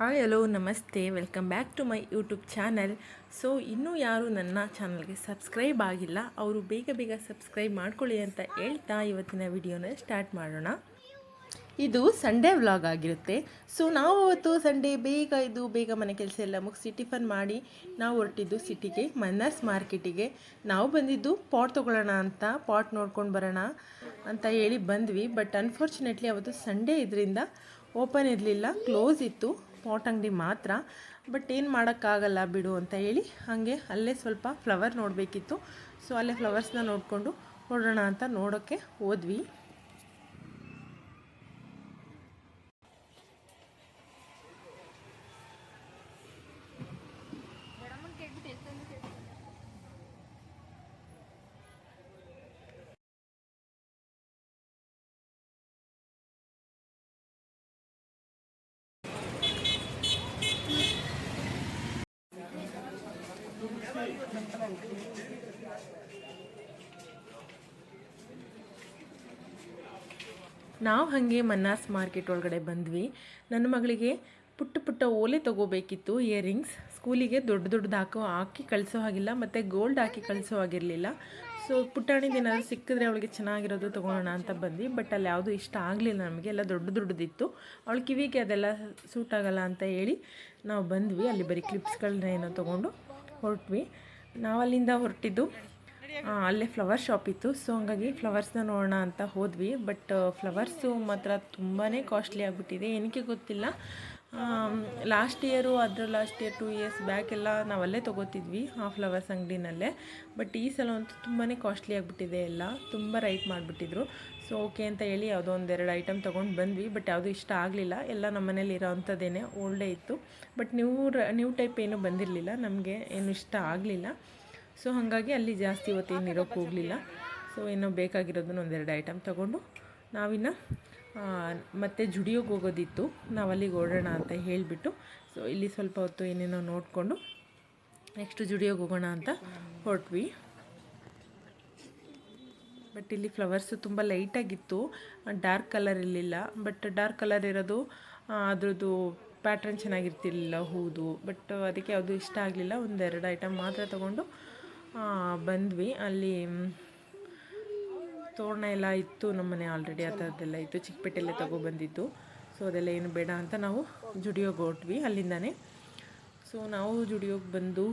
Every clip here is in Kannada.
Hi, hello, namaste. Welcome back to my YouTube channel so ಇನ್ನೂ ಯಾರು ನನ್ನ ಚಾನಲ್ಗೆ ಸಬ್ಸ್ಕ್ರೈಬ್ ಆಗಿಲ್ಲ, ಅವರು ಬೇಗ ಬೇಗ ಸಬ್ಸ್ಕ್ರೈಬ್ ಮಾಡ್ಕೊಳ್ಳಿ ಅಂತ ಹೇಳ್ತಾ ಇವತ್ತಿನ ವಿಡಿಯೋನ ಸ್ಟಾರ್ಟ್ ಮಾಡೋಣ. ಇದು ಸಂಡೇ ವ್ಲಾಗ್ ಆಗಿರುತ್ತೆ. ಸೊ ನಾವು ಅವತ್ತು ಸಂಡೇ ಬೇಗ ಇದು ಬೇಗ ಮನೆ ಕೆಲಸ ಎಲ್ಲ ಮುಗಿಸಿ ಟಿಫನ್ ಮಾಡಿ, ನಾವು ಹೊರಟಿದ್ದು ಸಿಟಿಗೆ ಮನ್ನಸ್ ಮಾರ್ಕೆಟಿಗೆ. ನಾವು ಬಂದಿದ್ದು ಪಾಟ್ ತೊಗೊಳ್ಳೋಣ ಅಂತ ಪಾಟ್ ನೋಡ್ಕೊಂಡು ಬರೋಣ ಅಂತ ಹೇಳಿ ಬಂದ್ವಿ. ಬಟ್ ಅನ್ಫಾರ್ಚುನೇಟ್ಲಿ ಅವತ್ತು ಸಂಡೇ ಇದರಿಂದ ಓಪನ್ ಇರಲಿಲ್ಲ ಕ್ಲೋಸ್ ಇತ್ತು. ಪಾಟ್ ಅಂಗಡಿ ಮಾತ್ರ ಬಟ್ ಏನು ಮಾಡೋಕ್ಕಾಗಲ್ಲ ಬಿಡು ಅಂತ ಹೇಳಿ ಹಾಗೆ ಅಲ್ಲೇ ಸ್ವಲ್ಪ ಫ್ಲವರ್ ನೋಡಬೇಕಿತ್ತು. ಸೊ ಅಲ್ಲೇ ಫ್ಲವರ್ಸ್ನ ನೋಡಿಕೊಂಡು ಹೊರಡೋಣ ಅಂತ ನೋಡೋಕ್ಕೆ ಹೋದ್ವಿ. ನಾವು ಹಾಗೆ ಮನ್ನಾಸ್ ಮಾರ್ಕೆಟ್ ಒಳಗಡೆ ಬಂದ್ವಿ. ನನ್ನ ಮಗಳಿಗೆ ಪುಟ್ಟ ಪುಟ್ಟ ಓಲೆ ತೊಗೋಬೇಕಿತ್ತು ಇಯರಿಂಗ್ಸ್ ಸ್ಕೂಲಿಗೆ ದೊಡ್ಡ ದೊಡ್ಡದು ಹಾಕೋ ಹಾಕಿ ಕಳಿಸೋ ಹಾಗಿಲ್ಲ, ಮತ್ತು ಗೋಲ್ಡ್ ಹಾಕಿ ಕಳಿಸೋ ಹಾಗಿರಲಿಲ್ಲ. ಸೊ ಪುಟ್ಟಾಣಿದು ಏನಾದರೂ ಸಿಕ್ಕಿದ್ರೆ ಅವಳಿಗೆ ಚೆನ್ನಾಗಿರೋದು ತೊಗೊಳೋಣ ಅಂತ ಬಂದ್ವಿ ಬಟ್ ಅಲ್ಲಿ ಯಾವುದು ಇಷ್ಟ ಆಗಲಿಲ್ಲ ನಮಗೆ. ಎಲ್ಲ ದೊಡ್ಡ ದೊಡ್ಡದಿತ್ತು. ಅವಳು ಕಿವಿಗೆ ಅದೆಲ್ಲ ಸೂಟ್ ಆಗಲ್ಲ ಅಂತ ಹೇಳಿ ನಾವು ಬಂದ್ವಿ. ಅಲ್ಲಿ ಬರೀ ಕ್ಲಿಪ್ಸ್ಗಳನ್ನ ಏನೋ ತೊಗೊಂಡು ಹೊರಟ್ವಿ. ನಾವಲ್ಲಿಂದ ಹೊರಟಿದ್ದು ಅಲ್ಲೇ ಫ್ಲವರ್ ಶಾಪ್ ಇತ್ತು. ಸೊ ಹಂಗಾಗಿ ಫ್ಲವರ್ಸ್ನ ನೋಡೋಣ ಅಂತ ಹೋದ್ವಿ. ಬಟ್ ಫ್ಲವರ್ಸು ಮಾತ್ರ ತುಂಬಾ ಕಾಸ್ಟ್ಲಿ ಆಗಿಬಿಟ್ಟಿದೆ. ಏನಕ್ಕೆ ಗೊತ್ತಿಲ್ಲ. ಲಾಸ್ಟ್ ಇಯರು ಅದರ last year two years back ಎಲ್ಲ ನಾವಲ್ಲೇ ತೊಗೋತಿದ್ವಿ, ಆ ಫ್ಲವರ್ಸ್ ಅಂಗಡಿನಲ್ಲೇ. ಬಟ್ ಈ ಸಲ ಅಂತೂ ತುಂಬಾ ಕಾಸ್ಟ್ಲಿ ಆಗಿಬಿಟ್ಟಿದೆ ಎಲ್ಲ. ತುಂಬ ರೈಟ್ ಮಾಡಿಬಿಟ್ಟಿದ್ರು. ಸೊ ಓಕೆ ಅಂತ ಹೇಳಿ ಯಾವುದೋ ಒಂದೆರಡು ಐಟಮ್ ತೊಗೊಂಡು ಬಂದ್ವಿ. ಬಟ್ ಯಾವುದೂ ಇಷ್ಟ ಆಗಲಿಲ್ಲ. ಎಲ್ಲ ನಮ್ಮ ಮನೇಲಿ ಇರೋ ಅಂಥದ್ದೇನೆ ಓಲ್ಡೇ ಇತ್ತು ಬಟ್ ನ್ಯೂ ನ್ಯೂ ಟೈಪ್ ಏನೂ ಬಂದಿರಲಿಲ್ಲ. ನಮಗೆ ಏನು ಇಷ್ಟ ಆಗಲಿಲ್ಲ. ಸೊ ಹಾಗಾಗಿ ಅಲ್ಲಿ ಜಾಸ್ತಿ ಹೊತ್ತೇನು ಇರೋಕ್ಕೆ ಹೋಗಲಿಲ್ಲ. ಸೊ ಏನೋ ಬೇಕಾಗಿರೋದನ್ನು ಒಂದೆರಡು ಐಟಮ್ ತೊಗೊಂಡು ನಾವಿನ್ನು ಮತ್ತೆ ಜುಡಿಯೋಗೆ ಹೋಗೋದಿತ್ತು. ನಾವು ಅಲ್ಲಿಗೆ ಓಡೋಣ ಅಂತ ಹೇಳಿಬಿಟ್ಟು. ಸೊ ಇಲ್ಲಿ ಸ್ವಲ್ಪ ಹೊತ್ತು ಏನೇನೋ ನೋಡಿಕೊಂಡು ನೆಕ್ಸ್ಟ್ ಜುಡಿಯೋಗೆ ಹೋಗೋಣ ಅಂತ ಹೊರಟ್ವಿ. ಬಟ್ ಇಲ್ಲಿ ಫ್ಲವರ್ಸು ತುಂಬ ಲೈಟಾಗಿತ್ತು, ಡಾರ್ಕ್ ಕಲರ್ ಇರಲಿಲ್ಲ. ಬಟ್ ಡಾರ್ಕ್ ಕಲರ್ ಇರೋದು ಅದರದ್ದು ಪ್ಯಾಟ್ರನ್ ಚೆನ್ನಾಗಿರ್ತಿರ್ಲಿಲ್ಲ ಹೂದು. ಬಟ್ ಅದಕ್ಕೆ ಯಾವುದು ಇಷ್ಟ ಆಗಲಿಲ್ಲ. ಒಂದೆರಡು ಐಟಮ್ ಮಾತ್ರ ತೊಗೊಂಡು ಬಂದ್ವಿ. ಅಲ್ಲಿ ತೋರಣ ಎಲ್ಲ ಇತ್ತು ನಮ್ಮನೆ ಆಲ್ರೆಡಿ ಆ ಥರದ್ದೆಲ್ಲ ಇತ್ತು. ಚಿಕ್ಕಪೇಟೆಲ್ಲೇ ಬಂದಿತ್ತು ಸೊ ಅದೆಲ್ಲ ಏನು ಬೇಡ ಅಂತ ನಾವು ಜುಡಿಯೋಗೆ ಹೊಟ್ವಿ ಅಲ್ಲಿಂದಾನೆ. ಸೊ ನಾವು ಜುಡಿಯೋಗೆ ಬಂದು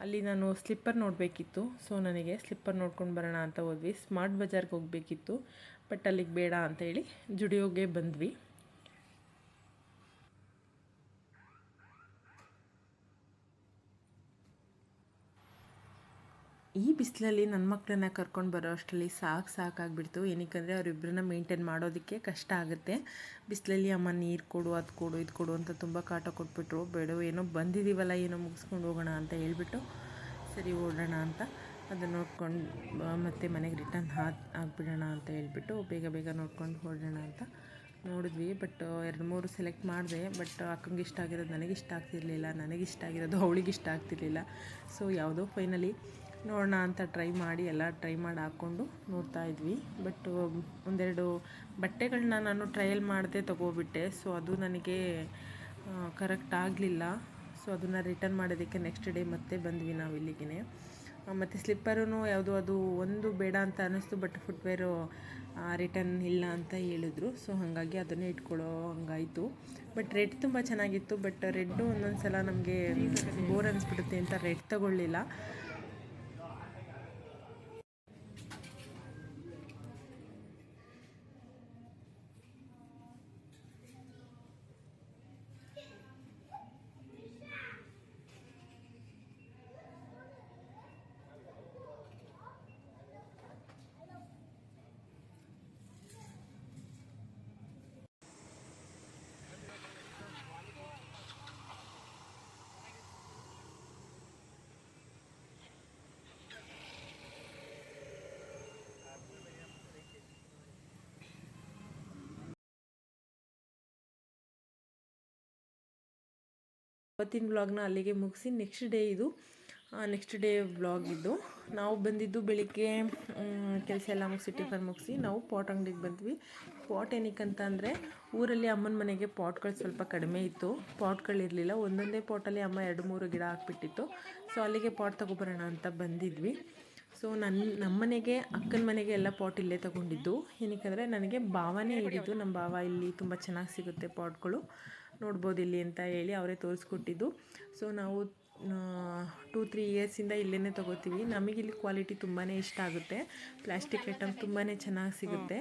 ಅಲ್ಲಿ ನಾನು ಸ್ಲಿಪ್ಪರ್ ನೋಡಬೇಕಿತ್ತು. ಸೊ ನನಗೆ ಸ್ಲಿಪ್ಪರ್ ನೋಡ್ಕೊಂಡು ಬರೋಣ ಅಂತ ಹೋದ್ವಿ. ಸ್ಮಾರ್ಟ್ ಬಜಾರ್ಗೆ ಹೋಗಬೇಕಿತ್ತು. ಬಟ್ ಅಲ್ಲಿಗೆ ಬೇಡ ಅಂತ ಹೇಳಿ ಜುಡಿಯೋಗೆ ಬಂದ್ವಿ. ಈ ಬಿಸಿಲಲ್ಲಿ ನನ್ನ ಮಕ್ಕಳನ್ನ ಕರ್ಕೊಂಡು ಬರೋ ಅಷ್ಟರಲ್ಲಿ ಸಾಕು ಸಾಕಾಗ್ಬಿಡ್ತು. ಏನಕ್ಕಂದರೆ ಅವರಿಬ್ಬರನ್ನ ಮೇಂಟೈನ್ ಮಾಡೋದಕ್ಕೆ ಕಷ್ಟ ಆಗುತ್ತೆ. ಬಿಸಿಲಲ್ಲಿ ಅಮ್ಮ ನೀರು ಕೊಡು, ಅದು ಕೊಡು, ಇದು ಕೊಡು ಅಂತ ತುಂಬ ಕಾಟ ಕೊಟ್ಬಿಟ್ರು. ಬೇಡ ಏನೋ ಬಂದಿದ್ದೀವಲ್ಲ ಏನೋ ಮುಗಿಸ್ಕೊಂಡು ಹೋಗೋಣ ಅಂತ ಹೇಳ್ಬಿಟ್ಟು ಸರಿ ಓಡೋಣ ಅಂತ ಅದನ್ನು ನೋಡ್ಕೊಂಡು ಮತ್ತೆ ಮನೆಗೆ ರಿಟರ್ನ್ ಹಾಕಿ ಆಗಿಬಿಡೋಣ ಅಂತ ಹೇಳ್ಬಿಟ್ಟು ಬೇಗ ಬೇಗ ನೋಡ್ಕೊಂಡು ಹೋಗೋಣ ಅಂತ ನೋಡಿದ್ವಿ. ಬಟ್, ಎರಡು ಮೂರು ಸೆಲೆಕ್ಟ್ ಮಾಡಿದೆ. ಬಟ್, ಅಕ್ಕಂಗೆ ಇಷ್ಟ ಆಗಿರೋದು ನನಗೆ ಇಷ್ಟ ಆಗ್ತಿರ್ಲಿಲ್ಲ. ನನಗಿಷ್ಟ ಆಗಿರೋದು ಅವಳಿಗೆ ಇಷ್ಟ ಆಗ್ತಿರ್ಲಿಲ್ಲ. ಸೊ, ಯಾವುದೋ ಫೈನಲಿ ನೋಡೋಣ ಅಂತ ಟ್ರೈ ಮಾಡಿ, ಎಲ್ಲ ಟ್ರೈ ಮಾಡಿ ಹಾಕ್ಕೊಂಡು ನೋಡ್ತಾ ಇದ್ವಿ. ಬಟ್ ಒಂದೆರಡು ಬಟ್ಟೆಗಳನ್ನ ನಾನು ಟ್ರಯಲ್ ಮಾಡದೆ ತೊಗೋಬಿಟ್ಟೆ. ಸೊ ಅದು ನನಗೆ ಕರೆಕ್ಟ್ ಆಗಲಿಲ್ಲ. ಸೊ ಅದನ್ನು ರಿಟರ್ನ್ ಮಾಡೋದಕ್ಕೆ ನೆಕ್ಸ್ಟ್ ಡೇ ಮತ್ತೆ ಬಂದ್ವಿ ನಾವು ಇಲ್ಲಿಗೆ ಮತ್ತು ಸ್ಲಿಪ್ಪರೂ ಯಾವುದು, ಅದು ಒಂದು ಬೇಡ ಅಂತ ಅನ್ನಿಸ್ತು ಬಟ್ ಫುಟ್ವೇರು ರಿಟರ್ನ್ ಇಲ್ಲ ಅಂತ ಹೇಳಿದ್ರು. ಸೊ ಹಾಗಾಗಿ ಅದನ್ನೇ ಇಟ್ಕೊಳ್ಳೋ ಹಂಗಾಯಿತು. ಬಟ್ ರೆಡ್ ತುಂಬ ಚೆನ್ನಾಗಿತ್ತು ಬಟ್ ರೆಡ್ಡು ಒಂದೊಂದು ಸಲ ನಮಗೆ ಬೋರ್ ಅನಿಸ್ಬಿಡುತ್ತೆ ಅಂತ ರೆಡ್ ತಗೊಳ್ಳಿಲ್ಲ. ಇವತ್ತಿನ ಬ್ಲಾಗ್ನ ಅಲ್ಲಿಗೆ ಮುಗಿಸಿ ನೆಕ್ಸ್ಟ್ ಡೇ ಇದು ನೆಕ್ಸ್ಟ್ ಡೇ ಬ್ಲಾಗ್ ಇದು. ನಾವು ಬಂದಿದ್ದು ಬೆಳಿಗ್ಗೆ ಕೆಲಸ ಎಲ್ಲ ಮುಗಿಸಿ ಟಿಫನ್ ಮುಗಿಸಿ, ನಾವು ಪಾಟ್ ಅಂಗಡಿಗೆ ಬಂದ್ವಿ. ಪಾಟ್ ಏನಕ್ಕೆ ಅಂದರೆ, ಊರಲ್ಲಿ ಅಮ್ಮನ ಮನೆಗೆ ಪಾಟ್ಗಳು ಸ್ವಲ್ಪ ಕಡಿಮೆ ಇತ್ತು. ಪಾಟ್ಗಳಿರಲಿಲ್ಲ ಒಂದೊಂದೇ ಪಾಟಲ್ಲಿ ಅಮ್ಮ ಎರಡು, ಮೂರು ಗಿಡ ಹಾಕ್ಬಿಟ್ಟಿತ್ತು. ಸೊ ಅಲ್ಲಿಗೆ ಪಾಟ್ ತೊಗೊಬರೋಣ ಅಂತ ಬಂದಿದ್ವಿ. ಸೊ ನನ್ನ ನಮ್ಮನೆಗೆ ಅಕ್ಕನ ಮನೆಗೆ ಎಲ್ಲ ಪಾಟ್ ಇಲ್ಲೇ ತೊಗೊಂಡಿದ್ದು. ಏನಕ್ಕೆ ನನಗೆ ಭಾವನೇ ಹಿಡಿದು ನಮ್ಮ ಭಾವ ಇಲ್ಲಿ ತುಂಬ ಚೆನ್ನಾಗಿ ಸಿಗುತ್ತೆ ಪಾಟ್ಗಳು ನೋಡ್ಬೋದು ಇಲ್ಲಿ ಅಂತ ಹೇಳಿ ಅವರೇ ತೋರಿಸ್ಕೊಟ್ಟಿದ್ದು. ಸೊ ನಾವು ಟೂ ತ್ರೀ ಇಯರ್ಸಿಂದ ಇಲ್ಲೇ ತೊಗೋತೀವಿ. ನಮಗಿಲ್ಲಿ ಕ್ವಾಲಿಟಿ ತುಂಬಾ ಇಷ್ಟ ಆಗುತ್ತೆ. ಪ್ಲಾಸ್ಟಿಕ್ ಐಟಮ್ ತುಂಬಾ ಚೆನ್ನಾಗಿ ಸಿಗುತ್ತೆ.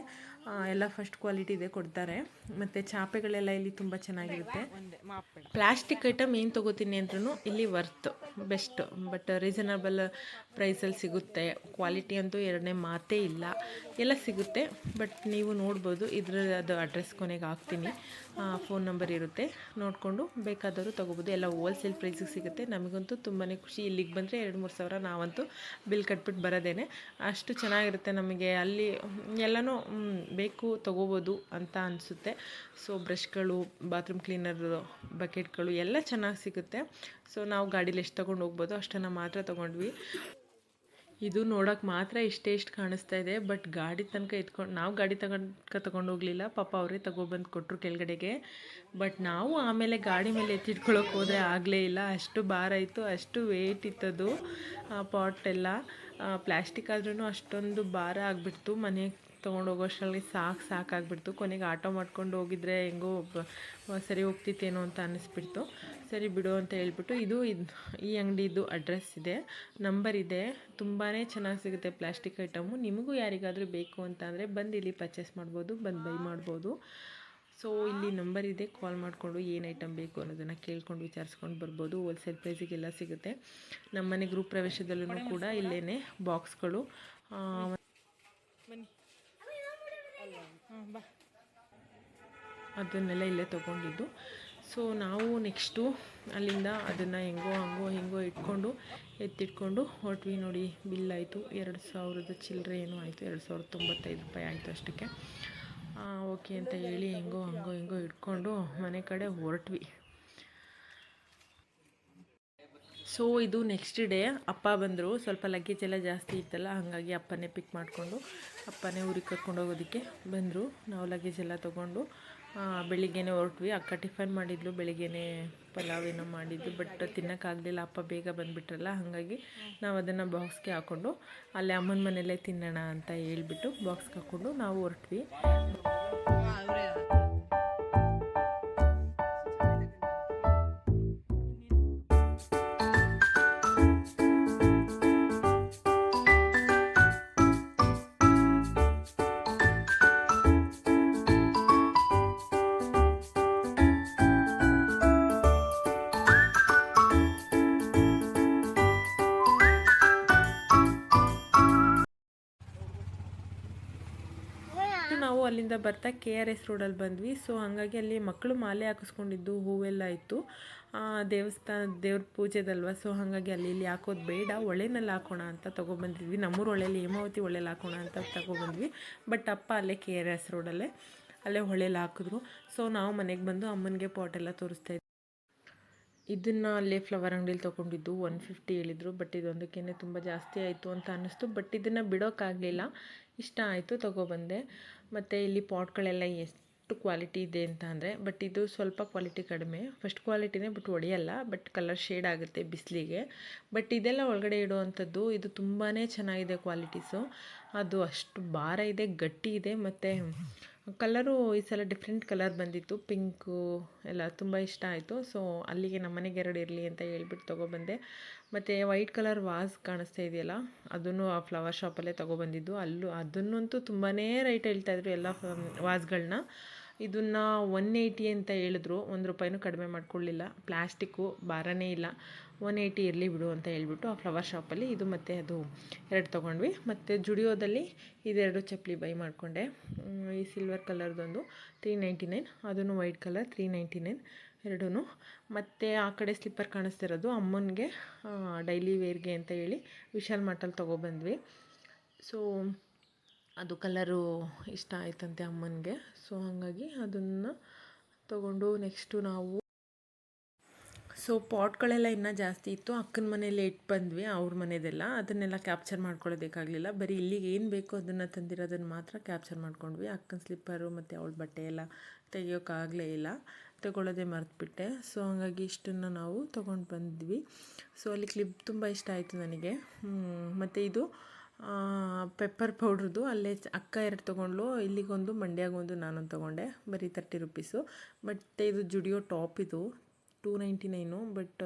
ಎಲ್ಲ ಫಸ್ಟ್ ಕ್ವಾಲಿಟಿ ಇದೆ ಕೊಡ್ತಾರೆ. ಮತ್ತು ಚಾಪೆಗಳೆಲ್ಲ ಇಲ್ಲಿ ತುಂಬ ಚೆನ್ನಾಗಿರುತ್ತೆ. ಪ್ಲಾಸ್ಟಿಕ್ ಐಟಮ್ ಏನು ತೊಗೋತೀನಿ ಅಂದ್ರೂ ಇಲ್ಲಿ ವರ್ತ್ ಬೆಸ್ಟ್ ಬಟ್ ರೀಸನಬಲ್ ಪ್ರೈಸಲ್ಲಿ ಸಿಗುತ್ತೆ. ಕ್ವಾಲಿಟಿ ಅಂತೂ ಎರಡನೇ ಮಾತೇ ಇಲ್ಲ. ಎಲ್ಲ ಸಿಗುತ್ತೆ, ಬಟ್ ನೀವು ನೋಡ್ಬೋದು ಅದು ಅಡ್ರೆಸ್ ಕೊನೆಗೆ ಹಾಕ್ತೀನಿ. ಫೋನ್ ನಂಬರ್ ಇರುತ್ತೆ. ನೋಡಿಕೊಂಡು ಬೇಕಾದವರು ತೊಗೋಬೋದು. ಎಲ್ಲ ಹೋಲ್ಸೇಲ್ ಪ್ರೈಸಿಗೆ ಸಿಗುತ್ತೆ. ನಮಗಂತೂ ತುಂಬಾ ಖುಷಿ. ಇಲ್ಲಿಗೆ ಬಂದರೆ ಎರಡು ಮೂರು ಸಾವಿರ ನಾವಂತೂ ಬಿಲ್ ಕಟ್ಬಿಟ್ಟು ಬರೋದೇನೆ. ಅಷ್ಟು ಚೆನ್ನಾಗಿರುತ್ತೆ ನಮಗೆ. ಅಲ್ಲಿ, ಎಲ್ಲನೂ ಬೇಕು, ತೊಗೋಬೋದು ಅಂತ ಅನಿಸುತ್ತೆ. ಸೊ ಬ್ರಷ್ಗಳು ಬಾತ್ರೂಮ್ ಕ್ಲೀನರ್ ಬಕೆಟ್ಗಳು ಎಲ್ಲ ಚೆನ್ನಾಗಿ ಸಿಗುತ್ತೆ. ಸೊ ನಾವು ಗಾಡೀಲಿ ಎಷ್ಟು ತೊಗೊಂಡು ಹೋಗ್ಬೋದು ಅಷ್ಟನ್ನು ಮಾತ್ರ ತೊಗೊಂಡ್ವಿ. ಇದು ನೋಡೋಕೆ ಮಾತ್ರ ಇಷ್ಟೇ ಇಷ್ಟು ಕಾಣಿಸ್ತಾ ಇದೆ, ಬಟ್ ಗಾಡಿ ತನಕ ಎತ್ಕೊಂಡು, ನಾವು ಗಾಡಿ ತಗೊಂಡ್ಕ ತೊಗೊಂಡು ಹೋಗಲಿಲ್ಲ, ಪಾಪ ಅವರೇ ತಗೊಬಂದು ಕೊಟ್ಟರು ಕೆಳಗಡೆಗೆ. ಬಟ್ ನಾವು ಆಮೇಲೆ ಗಾಡಿ ಮೇಲೆ ಎತ್ತಿಟ್ಕೊಳ್ಳೋಕೆ ಹೋದರೆ ಆಗಲೇ ಇಲ್ಲ, ಅಷ್ಟು ಭಾರ ಇತ್ತು, ಅಷ್ಟು ವೇಟ್ ಇತ್ತದು ಪಾಟ್ ಎಲ್ಲ. ಪ್ಲ್ಯಾಸ್ಟಿಕ್ ಆದ್ರೂ ಅಷ್ಟೊಂದು ಭಾರ ಆಗಿಬಿಡ್ತು ಮನೆಗೆ ತೊಗೊಂಡು ಹೋಗೋಷ್ಟರಲ್ಲಿ ಸಾಕು ಸಾಕಾಗ್ಬಿಡ್ತು. ಕೊನೆಗೆ ಆಟೋ ಮಾಡ್ಕೊಂಡು ಹೋಗಿದ್ರೆ ಹೆಂಗೋ ಸರಿ ಹೋಗ್ತಿತ್ತೇನೋ ಅಂತ ಅನ್ನಿಸ್ಬಿಡ್ತು. ಸರಿ ಬಿಡು ಅಂತ ಹೇಳ್ಬಿಟ್ಟು ಇದು ಇದು, ಈ ಅಂಗಡಿದು ಅಡ್ರೆಸ್ ಇದೆ. ನಂಬರ್ ಇದೆ. ತುಂಬಾ ಚೆನ್ನಾಗಿ ಸಿಗುತ್ತೆ ಪ್ಲಾಸ್ಟಿಕ್ ಐಟಮು. ನಿಮಗೂ ಯಾರಿಗಾದರೂ ಬೇಕು ಅಂತ ಅಂದರೆ ಬಂದು ಇಲ್ಲಿ ಪರ್ಚೇಸ್ ಮಾಡ್ಬೋದು, ಬಂದು ಬೈ ಮಾಡ್ಬೋದು. ಸೊ, ಇಲ್ಲಿ ನಂಬರ್ ಇದೆ. ಕಾಲ್ ಮಾಡಿಕೊಂಡು ಏನು ಐಟಮ್ ಬೇಕು ಅನ್ನೋದನ್ನು ಕೇಳ್ಕೊಂಡು ವಿಚಾರಿಸ್ಕೊಂಡು ಬರ್ಬೋದು. ಹೋಲ್ಸೇಲ್ ಪ್ರೈಸಿಗೆಲ್ಲ ಸಿಗುತ್ತೆ. ನಮ್ಮನೆ ಗ್ರೂಪ್ ಪ್ರವೇಶದಲ್ಲೂ ಕೂಡ ಇಲ್ಲೇ ಬಾಕ್ಸ್ಗಳು. ಅದನ್ನೆಲ್ಲ ಇಲ್ಲೇ ತೊಗೊಂಡಿದ್ದು. ಸೊ ನಾವು ನೆಕ್ಸ್ಟು ಅಲ್ಲಿಂದ ಅದನ್ನು ಹೆಂಗೋ ಹಂಗೋ ಹೆಂಗೋ ಇಟ್ಕೊಂಡು ಎತ್ತಿಟ್ಕೊಂಡು ಹೊರಟ್ವಿ ನೋಡಿ ಬಿಲ್ ಆಯಿತು. ಎರಡು ಸಾವಿರದ ಚಿಲ್ಲರೆ ಏನು ಆಯಿತು. ಎರಡು ಸಾವಿರದ ತೊಂಬತ್ತೈದು ರೂಪಾಯಿ ಆಯಿತು ಅಷ್ಟಕ್ಕೆ. ಓಕೆ ಅಂತ ಹೇಳಿ ಹೆಂಗೋ ಹಂಗೋ ಹೆಂಗೋ ಇಟ್ಕೊಂಡು ಮನೆ ಕಡೆ ಹೊರಟ್ವಿ. ಸೊ ಇದು ನೆಕ್ಸ್ಟ್ ಡೇ ಅಪ್ಪ ಬಂದರು. ಸ್ವಲ್ಪ ಲಗೇಜ್ ಎಲ್ಲ ಜಾಸ್ತಿ ಇತ್ತಲ್ಲ, ಹಾಗಾಗಿ ಅಪ್ಪನೇ ಪಿಕ್ ಮಾಡಿಕೊಂಡು, ಅಪ್ಪನೇ ಊರಿಗೆ ಕರ್ಕೊಂಡು ಹೋಗೋದಕ್ಕೆ ಬಂದರು. ನಾವು ಲಗೇಜ್ ಎಲ್ಲ ತೊಗೊಂಡು ಬೆಳಿಗ್ಗೆನೇ ಹೊರಟ್ವಿ. ಅಕ್ಕ ಟಿಫನ್ ಮಾಡಿದ್ಲು, ಬೆಳಿಗ್ಗೆನೇ ಪಲಾವ್ ಏನೋ ಮಾಡಿದ್ದು ಬಟ್ ತಿನ್ನೋಕ್ಕಾಗಲಿಲ್ಲ ಅಪ್ಪ ಬೇಗ ಬಂದುಬಿಟ್ರಲ್ಲ, ಹಾಗಾಗಿ ನಾವು ಅದನ್ನು ಬಾಕ್ಸ್ಗೆ ಹಾಕ್ಕೊಂಡು ಅಲ್ಲೇ ಅಮ್ಮನ ಮನೆಯಲ್ಲೇ ತಿನ್ನೋಣ ಅಂತ ಹೇಳಿಬಿಟ್ಟು ಬಾಕ್ಸ್ಗೆ ಹಾಕ್ಕೊಂಡು ನಾವು ಹೊರಟ್ವಿ. ನಾವು ಅಲ್ಲಿಂದ ಬರ್ತಾ ಕೆ ಆರ್ ಎಸ್ ರೋಡಲ್ಲಿ ಬಂದ್ವಿ. ಸೊ ಹಾಗಾಗಿ ಅಲ್ಲಿ ಮಕ್ಕಳು ಮಾಲೆ ಹಾಕಿಸ್ಕೊಂಡಿದ್ದು, ಹೂವೆಲ್ಲ ಇತ್ತು. ದೇವಸ್ಥಾನ, ದೇವ್ರ ಪೂಜೆದಲ್ವ? ಸೊ ಹಾಗಾಗಿ ಅಲ್ಲಿ ಇಲ್ಲಿ ಹಾಕೋದು ಬೇಡ. ಒಳ್ಳೆನಲ್ಲಿ ಹಾಕೋಣ ಅಂತ ತೊಗೊಬಂದಿದ್ವಿ. ನಮ್ಮೂರ ಹೊಳೆಯಲ್ಲಿ ಹೇಮಾವತಿ ಹೊಳೆಯಲ್ಲಿ ಹಾಕೋಣ ಅಂತ ತೊಗೊಬಂದ್ವಿ. ಬಟ್ ಅಪ್ಪ ಅಲ್ಲೇ ಕೆ ಆರ್ ಎಸ್ ರೋಡಲ್ಲೇ, ಅಲ್ಲೇ ಹೊಳೆಯಲ್ಲಿ ಹಾಕಿದ್ರು. ಸೊ ನಾವು ಮನೆಗೆ ಬಂದು ಅಮ್ಮನಿಗೆ ಪಾಟೆಲ್ಲ ತೋರಿಸ್ತಾ ಇದನ್ನು ಅಲ್ಲೇ ಫ್ಲವರ್ ಅಂಗಡಿಲಿ ತೊಗೊಂಡಿದ್ದು ಒನ್ ಫಿಫ್ಟಿ ಹೇಳಿದರು ಬಟ್ ಇದೊಂದಕ್ಕೇ ತುಂಬ ಜಾಸ್ತಿ ಆಯಿತು ಅಂತ ಅನ್ನಿಸ್ತು. ಬಟ್ ಇದನ್ನು ಬಿಡೋಕ್ಕಾಗಲಿಲ್ಲ ಇಷ್ಟ ಆಯಿತು, ತೊಗೊಬಂದೆ. ಮತ್ತು ಇಲ್ಲಿ ಪಾಟ್ಗಳೆಲ್ಲ ಎಷ್ಟು ಕ್ವಾಲಿಟಿ ಇದೆ ಅಂತ ಅಂದರೆ ಬಟ್ ಇದು ಸ್ವಲ್ಪ ಕ್ವಾಲಿಟಿ ಕಡಿಮೆ. ಫಸ್ಟ್ ಕ್ವಾಲಿಟಿನೇ ಬಟ್ ಒಡೆಯಲ್ಲ ಬಟ್ ಕಲರ್ ಶೇಡ್ ಆಗುತ್ತೆ ಬಿಸಿಲಿಗೆ. ಬಟ್ ಇದೆಲ್ಲ ಒಳಗಡೆ ಇಡುವಂಥದ್ದು, ಇದು ತುಂಬಾ ಚೆನ್ನಾಗಿದೆ ಕ್ವಾಲಿಟೀಸು ಅದು ಅಷ್ಟು ಭಾರ ಇದೆ, ಗಟ್ಟಿ ಇದೆ, ಮತ್ತು ಕಲರು ಈ ಸಲ ಡಿಫ್ರೆಂಟ್ ಕಲರ್ ಬಂದಿತ್ತು. ಪಿಂಕು ಎಲ್ಲ ತುಂಬ ಇಷ್ಟ ಆಯಿತು. ಸೊ ಅಲ್ಲಿಗೆ ನಮ್ಮ ಮನೆಗೆ ಎರಡು ಇರಲಿ ಅಂತ ಹೇಳ್ಬಿಟ್ಟು ತೊಗೊಬಂದೆ ಮತ್ತು ವೈಟ್ ಕಲರ್ ವಾಸ್ ಕಾಣಿಸ್ತಾ ಇದೆಯಲ್ಲ, ಅದನ್ನು ಆ ಫ್ಲವರ್ ಶಾಪಲ್ಲೇ ತೊಗೊಬಂದಿದ್ದು ಅಲ್ಲೂ ಅದನ್ನಂತೂ ತುಂಬಾ ರೈಟ್ ಹೇಳ್ತಾಯಿದ್ರು ಎಲ್ಲ ವಾಸ್ಗಳನ್ನ. ಇದನ್ನು ಒನ್ ಏಯ್ಟಿ ಅಂತ ಹೇಳಿದ್ರು. ಒಂದು ರೂಪಾಯಿನೂ ಕಡಿಮೆ ಮಾಡ್ಕೊಳ್ಳಿಲ್ಲ. ಪ್ಲ್ಯಾಸ್ಟಿಕ್ಕು ಭಾರನೇ ಇಲ್ಲ. ಒನ್ ಏಯ್ಟಿ ಇರಲಿ ಬಿಡು ಅಂತ ಹೇಳ್ಬಿಟ್ಟು ಆ ಫ್ಲವರ್ ಶಾಪಲ್ಲಿ ಇದು ಮತ್ತು ಅದು ಎರಡು ತೊಗೊಂಡ್ವಿ. ಮತ್ತು ಜುಡಿಯೋದಲ್ಲಿ ಇದೆರಡು ಚಪ್ಪಲಿ ಬೈ ಮಾಡಿಕೊಂಡೆ. ಈ ಸಿಲ್ವರ್ ಕಲರ್ದೊಂದು ತ್ರೀ ನೈಂಟಿ ನೈನ್ ಅದನ್ನು white colour three ninety nine ಎರಡೂ ಮತ್ತು ಆ ಕಡೆ ಸ್ಲಿಪ್ಪರ್ ಕಾಣಿಸ್ತಿರೋದು ಅಮ್ಮನಿಗೆ ಡೈಲಿ ವೇರ್ಗೆ ಅಂತ ಹೇಳಿ ವಿಶಾಲ್ ಮಾರ್ಟಲ್ಲಿ ತೊಗೊಬಂದ್ವಿ. ಸೊ ಅದು ಕಲರು ಇಷ್ಟ ಆಯ್ತಂತೆ ಅಮ್ಮನಿಗೆ. ಸೊ ಹಾಗಾಗಿ ಅದನ್ನು ತಗೊಂಡು ನೆಕ್ಸ್ಟು ನಾವು ಸೊ ಪಾಟ್ಗಳೆಲ್ಲ ಇನ್ನೂ ಜಾಸ್ತಿ ಇತ್ತು. ಅಕ್ಕನ ಮನೇಲಿ ಇಟ್ಟು ಬಂದ್ವಿ, ಅವ್ರ ಮನೆಯದೆಲ್ಲ ಅದನ್ನೆಲ್ಲ ಕ್ಯಾಪ್ಚರ್ ಮಾಡ್ಕೊಳ್ಳೋದಕ್ಕಾಗಲಿಲ್ಲ ಬರೀ ಇಲ್ಲಿಗೆ ಏನು ಬೇಕೋ ಅದನ್ನು ತಂದಿರೋದನ್ನು ಮಾತ್ರ ಕ್ಯಾಪ್ಚರ್ ಮಾಡ್ಕೊಂಡ್ವಿ. ಅಕ್ಕನ ಸ್ಲಿಪ್ಪರು ಮತ್ತು ಅವಳ ಬಟ್ಟೆ ಎಲ್ಲ ತೆಗಿಯೋಕ್ಕಾಗಲೇ ಇಲ್ಲ. ತಗೊಳ್ಳೋದೇ ಮರೆತುಬಿಟ್ಟೆ. ಸೊ ಹಂಗಾಗಿ ಇಷ್ಟನ್ನು ನಾವು ತೊಗೊಂಡು ಬಂದ್ವಿ. ಸೊ ಅಲ್ಲಿ ಕ್ಲಿಪ್ ತುಂಬ ಇಷ್ಟ ಆಯಿತು ನನಗೆ. ಮತ್ತು ಇದು ಪೆಪ್ಪರ್ ಪೌಡ್ರದ್ದು ಅಲ್ಲೇ ಅಕ್ಕ ಎರಡು ತೊಗೊಂಡ್ಲು ಇಲ್ಲಿಗೊಂದು, ಮಂಡ್ಯಾಗೊಂದು ನಾನೊಂದು ತೊಗೊಂಡೆ. ಬರೀ ತರ್ಟಿ ರುಪೀಸು ಮತ್ತು ಇದು ಜುಡಿಯೋ ಟಾಪ್ ಇದು. ಟೂ ನೈಂಟಿ ನೈನು ಬಟ್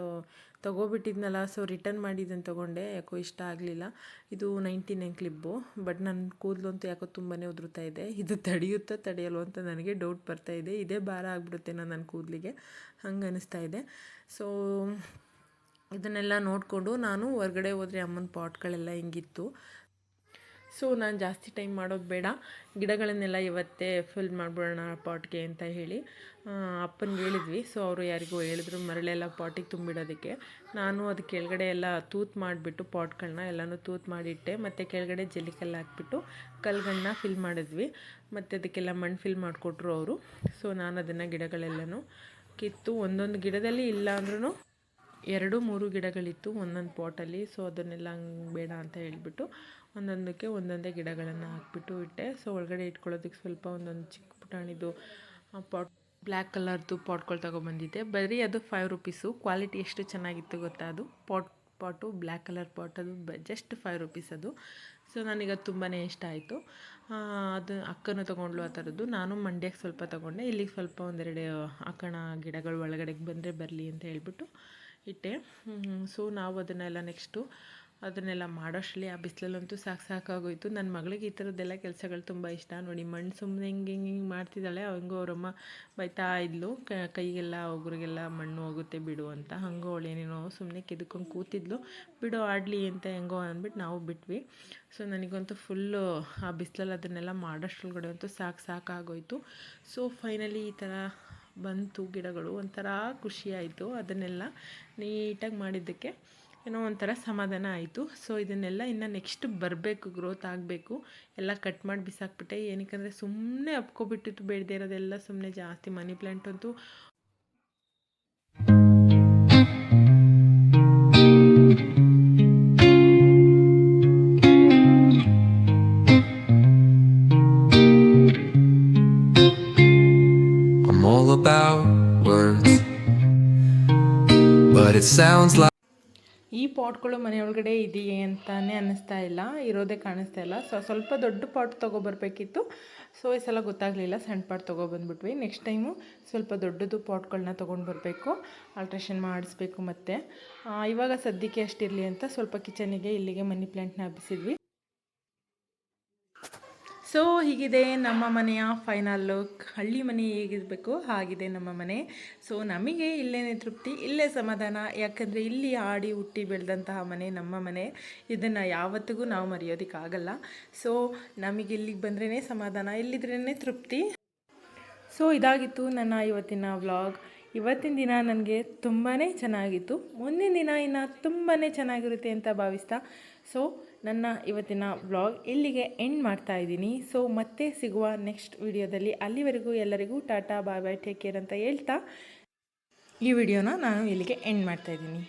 ತೊಗೋಬಿಟ್ಟಿದ್ನಲ್ಲ ಸೊ ರಿಟರ್ನ್ ಮಾಡಿದ್ದನ್ನು ತೊಗೊಂಡೆ, ಯಾಕೋ ಇಷ್ಟ ಆಗಲಿಲ್ಲ. ಇದು ನೈಂಟಿ ನೈನ್ ಕ್ಲಿಪ್ಪು ಬಟ್ ನನ್ನ ಕೂದಲು ಅಂತೂ ಯಾಕೋ ತುಂಬಾ ಉದುರುತ್ತಾ ಇದೆ. ಇದು ತಡೆಯುತ್ತೋ ತಡೆಯಲ್ವೋ ಅಂತ ನನಗೆ ಡೌಟ್ ಬರ್ತಾ ಇದೆ. ಇದೇ ಭಾರ ಆಗಿಬಿಡುತ್ತೆ ನನ್ನ ಕೂದಲಿಗೆ. ಹಂಗೆ ಅನ್ನಿಸ್ತಾ ಇದೆ. ಸೊ ಇದನ್ನೆಲ್ಲ ನೋಡಿಕೊಂಡು ನಾನು ಹೊರ್ಗಡೆ ಹೋದರೆ ಅಮ್ಮನ ಪಾಟ್ಗಳೆಲ್ಲ ಹಿಂಗಿತ್ತು. ಸೊ ನಾನು ಜಾಸ್ತಿ ಟೈಮ್ ಮಾಡೋದು ಬೇಡ. ಗಿಡಗಳನ್ನೆಲ್ಲ ಇವತ್ತೇ ಫಿಲ್ ಮಾಡಿಬಿಡೋಣ ಪಾಟ್ಗೆ ಅಂತ ಹೇಳಿ ಅಪ್ಪನಿಗೆ ಹೇಳಿದ್ವಿ. ಸೊ ಅವರು ಯಾರಿಗೂ ಹೇಳಿದ್ರು ಮರಳೆಲ್ಲ ಪಾಟಿಗೆ ತುಂಬಿಡೋದಕ್ಕೆ. ನಾನು ಅದು ಕೆಳಗಡೆ ಎಲ್ಲ ತೂತು ಮಾಡಿಬಿಟ್ಟು ಪಾಟ್ಗಳನ್ನ ಎಲ್ಲನೂ ತೂತು ಮಾಡಿಟ್ಟೆ. ಮತ್ತು ಕೆಳಗಡೆ ಜಲ್ಲಿಕಲ್ಲು ಹಾಕ್ಬಿಟ್ಟು ಕಲ್ಲುಗಳನ್ನ ಫಿಲ್ ಮಾಡಿದ್ವಿ. ಮತ್ತು ಅದಕ್ಕೆಲ್ಲ ಮಣ್ಣು ಫಿಲ್ ಮಾಡಿಕೊಟ್ರು ಅವರು. ಸೊ ನಾನು ಅದನ್ನು ಗಿಡಗಳೆಲ್ಲನೂ ಕಿತ್ತು. ಒಂದೊಂದು ಗಿಡದಲ್ಲಿ ಇಲ್ಲ ಅಂದ್ರೂ ಎರಡು ಮೂರು ಗಿಡಗಳಿತ್ತು ಒಂದೊಂದು ಪಾಟಲ್ಲಿ. ಸೊ ಅದನ್ನೆಲ್ಲ ಹಂಗೆ ಬೇಡ ಅಂತ ಹೇಳಿಬಿಟ್ಟು ಒಂದೊಂದಕ್ಕೆ ಒಂದೊಂದೇ ಗಿಡಗಳನ್ನು ಹಾಕ್ಬಿಟ್ಟು ಇಟ್ಟೆ. ಸೊ ಒಳಗಡೆ ಇಟ್ಕೊಳ್ಳೋದಕ್ಕೆ ಸ್ವಲ್ಪ ಒಂದೊಂದು ಚಿಕ್ಕ ಪುಟಾಣಿದು ಪಾಟ್ ಬ್ಲ್ಯಾಕ್ ಕಲರ್ದು ಪಾಟ್ಗಳು ತೊಗೊಬಂದಿದ್ದೆ. ಬರೀ ಅದು ಫೈವ್ ರುಪೀಸು ಕ್ವಾಲಿಟಿ ಎಷ್ಟು ಚೆನ್ನಾಗಿತ್ತು ಗೊತ್ತಾ ಅದು? Pot pot black colour pot ಅದು, ಬ ಜಸ್ಟ್ ಫೈವ್ ರುಪೀಸ್ ಅದು. ಸೊ ನನಗೆ ಅದು ತುಂಬಾ ಇಷ್ಟ ಆಯಿತು. ಅದು ಅಕ್ಕನೂ ತೊಗೊಂಡ್ಲು ಆ ಥರದ್ದು. ನಾನು ಮಂಡ್ಯಕ್ಕೆ ಸ್ವಲ್ಪ ತೊಗೊಂಡೆ. ಇಲ್ಲಿಗೆ ಸ್ವಲ್ಪ ಒಂದೆರಡು ಅಕ್ಕನ ಗಿಡಗಳು ಒಳಗಡೆಗೆ ಬಂದರೆ ಬರಲಿ ಅಂತ ಹೇಳ್ಬಿಟ್ಟು ಇಟ್ಟೆ. ಸೊ ನಾವು ಅದನ್ನೆಲ್ಲ ನೆಕ್ಸ್ಟು ಅದನ್ನೆಲ್ಲ ಮಾಡೋಷ್ಟರಲ್ಲಿ ಆ ಬಿಸಿಲಲ್ಲಂತೂ ಸಾಕು ಸಾಕಾಗೋಯ್ತು. ನನ್ನ ಮಗಳಿಗೆ ಈ ಥರದ್ದೆಲ್ಲ ಕೆಲಸಗಳು ತುಂಬ ಇಷ್ಟ. ನೋಡಿ ಮಣ್ಣು ಸುಮ್ಮನೆ ಹಿಂಗೆ ಹಿಂಗೆ ಹಿಂಗೆ ಮಾಡ್ತಿದ್ದಾಳೆ. ಹಂಗೂ ಅವರಮ್ಮ ಬೈತಾ ಇದ್ಲು. ಕೈಗೆಲ್ಲ, ಒಗ್ರಿಗೆಲ್ಲ ಮಣ್ಣು ಹೋಗುತ್ತೆ ಬಿಡು ಅಂತ. ಹಂಗೂ ಅವಳೇನೇನೋ ಸುಮ್ಮನೆ ಕೆದಕೊಂಡು ಕೂತಿದ್ಲು. ಬಿಡು, ಆಡಲಿ ಅಂತ ಹೆಂಗೋ ಅಂದ್ಬಿಟ್ಟು ನಾವು ಬಿಟ್ವಿ. ಸೊ, ನನಗಂತೂ ಫುಲ್ಲು ಆ ಬಿಸಿಲಲ್ಲಿ ಅದನ್ನೆಲ್ಲ ಮಾಡೋಷ್ಟ್ರೊಳಗಡೆ ಅಂತೂ ಸಾಕು ಸಾಕಾಗೋಯ್ತು. ಸೊ, ಫೈನಲಿ ಈ ಥರ ಬಂತು ಗಿಡಗಳು. ಒಂಥರ ಖುಷಿಯಾಯಿತು ಅದನ್ನೆಲ್ಲ ನೀಟಾಗಿ ಮಾಡಿದ್ದಕ್ಕೆ. ಏನೋ ಒಂಥರ ಸಮಾಧಾನ ಆಯಿತು. ಸೊ ಇದನ್ನೆಲ್ಲ ಇನ್ನು ನೆಕ್ಸ್ಟ್ ಬರಬೇಕು ಗ್ರೋತ್ ಆಗಬೇಕು. ಎಲ್ಲ ಕಟ್ ಮಾಡಿ ಬಿಸಾಕ್ಬಿಟ್ಟೆ. ಏನಕ್ಕೆ ಸುಮ್ಮನೆ ಅಪ್ಕೊಬಿಟ್ಟಿತ್ತು ಬೆಳೆದೇ ಇರೋದೆಲ್ಲ ಸುಮ್ಮನೆ ಜಾಸ್ತಿ ಮನಿ ಪ್ಲ್ಯಾಂಟ್ ಅಂತೂ. About but it sounds like. ಪಾಟ್ಗಳು ಮನೆಯೊಳಗಡೆ ಇದೆಯೇ ಅಂತಾನೆ ಅನ್ನಿಸ್ತಾ ಇಲ್ಲ, ಇರೋದೇ ಕಾಣಿಸ್ತಾ ಇಲ್ಲ. ಸೊ ಸ್ವಲ್ಪ ದೊಡ್ಡ ಪಾಟ್ ತೊಗೊಬರ್ಬೇಕಿತ್ತು. ಸೊ ಈ ಸಲ ಗೊತ್ತಾಗಲಿಲ್ಲ, ಸಣ್ಣ ಪಾಟ್ ತೊಗೊಬಂದ್ಬಿಟ್ವಿ. ನೆಕ್ಸ್ಟ್ ಟೈಮು ಸ್ವಲ್ಪ ದೊಡ್ಡದು ಪಾಟ್ಗಳನ್ನ ತೊಗೊಂಡು ಬರಬೇಕು ಆಲ್ಟ್ರೇಷನ್ ಮಾಡಿಸ್ಬೇಕು ಮತ್ತು. ಇವಾಗ ಸದ್ಯಕ್ಕೆ ಅಷ್ಟಿರಲಿ ಅಂತ ಸ್ವಲ್ಪ ಕಿಚನಿಗೆ ಇಲ್ಲಿಗೆ ಮನಿ ಪ್ಲ್ಯಾಂಟ್ನ ಹಬ್ಬಿಸಿದ್ವಿ. ಸೊ ಹೀಗಿದೆ ನಮ್ಮ ಮನೆಯ ಫೈನಲ್ ಲುಕ್ ಹಳ್ಳಿ ಮನೆ ಹೇಗಿರಬೇಕು? ಹಾಗಿದೆ ನಮ್ಮ ಮನೆ. ಸೊ ನಮಗೆ ಇಲ್ಲೇ ತೃಪ್ತಿ, ಇಲ್ಲೇ ಸಮಾಧಾನ. ಯಾಕಂದರೆ ಇಲ್ಲಿ ಆಡಿ ಹುಟ್ಟಿ ಬೆಳೆದಂತಹ ಮನೆ ನಮ್ಮ ಮನೆ. ಇದನ್ನು ಯಾವತ್ತಿಗೂ ನಾವು ಮರೆಯೋದಕ್ಕಾಗಲ್ಲ. ಸೊ ನಮಗೆ ಇಲ್ಲಿಗೆ ಬಂದ್ರೇ ಸಮಾಧಾನ ಇಲ್ಲಿದ್ರೇ ತೃಪ್ತಿ. ಸೊ ಇದಾಗಿತ್ತು ನನ್ನ ಇವತ್ತಿನ ವ್ಲಾಗ್ ಇವತ್ತಿನ ದಿನ ನನಗೆ ತುಂಬಾ ಚೆನ್ನಾಗಿತ್ತು. ಮುಂದಿನ ದಿನ ಇನ್ನು ತುಂಬಾ ಚೆನ್ನಾಗಿರುತ್ತೆ ಅಂತ ಭಾವಿಸ್ತಾ. ಸೊ ನನ್ನ ಇವತ್ತಿನ ಬ್ಲಾಗ್ ಇಲ್ಲಿಗೆ ಎಂಡ್ ಮಾಡ್ತಾ ಇದ್ದೀನಿ. ಸೊ ಮತ್ತೆ ಸಿಗುವ ನೆಕ್ಸ್ಟ್ ವಿಡಿಯೋದಲ್ಲಿ ಅಲ್ಲಿವರೆಗೂ ಎಲ್ಲರಿಗೂ tata, bye bye take care ಅಂತ ಹೇಳ್ತಾ ಈ ವಿಡಿಯೋನ ನಾನು ಇಲ್ಲಿಗೆ ಎಂಡ್ ಮಾಡ್ತಾಯಿದ್ದೀನಿ